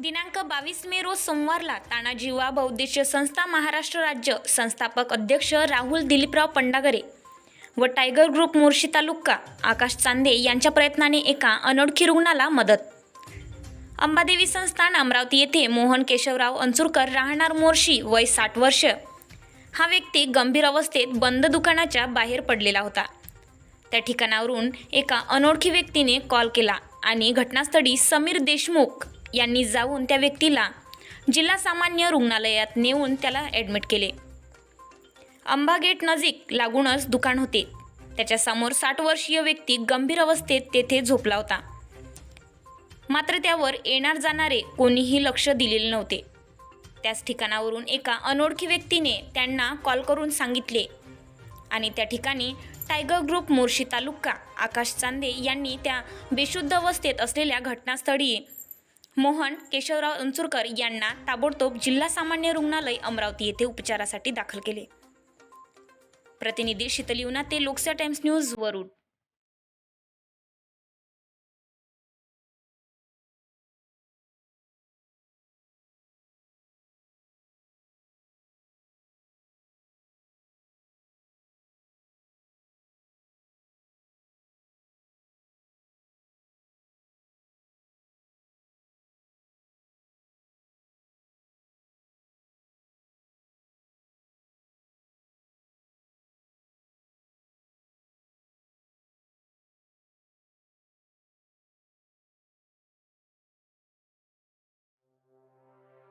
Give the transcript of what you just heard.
दिनांक बावीस मे रोज सोमवारला तानाजी युवा संस्था महाराष्ट्र राज्य संस्थापक अध्यक्ष राहुल दिलीपराव पंडागरे व टायगर ग्रुप मोर्शी तालुका आकाश चांदे यांच्या प्रयत्नाने एका अनोळखी रुग्णाला मदत. अंबादेवी संस्थान अमरावती येथे मोहन केशवराव अंचुरकर राहणार मोर्शी वय साठ वर्ष. हा व्यक्ती गंभीर अवस्थेत बंद दुकानाच्या बाहेर पडलेला होता. त्या ठिकाणावरून एका अनोळखी व्यक्तीने कॉल केला आणि घटनास्थळी समीर देशमुख यांनी जाऊन त्या व्यक्तीला जिल्हा सामान्य रुग्णालयात नेऊन त्याला ॲडमिट केले. अंबा गेट नजीक लागूनच दुकान होते. त्याच्यासमोर साठ वर्षीय व्यक्ती गंभीर अवस्थेत तेथे झोपला होता. मात्र त्यावर येणार जाणारे कोणीही लक्ष दिलेले नव्हते. त्याच ठिकाणावरून एका अनोळखी व्यक्तीने त्यांना कॉल करून सांगितले. आणि त्या ठिकाणी टायगर ग्रुप मोर्शी तालुका आकाश चांदे यांनी त्या बेशुद्ध अवस्थेत असलेल्या घटनास्थळी मोहन केशवराव अंचुरकर यांना ताबडतोब जिल्हा सामान्य रुग्णालय अमरावती येथे उपचारासाठी दाखल केले. प्रतिनिधी शीतल युना ते लोकसा टाइम्स न्यूज वरुड.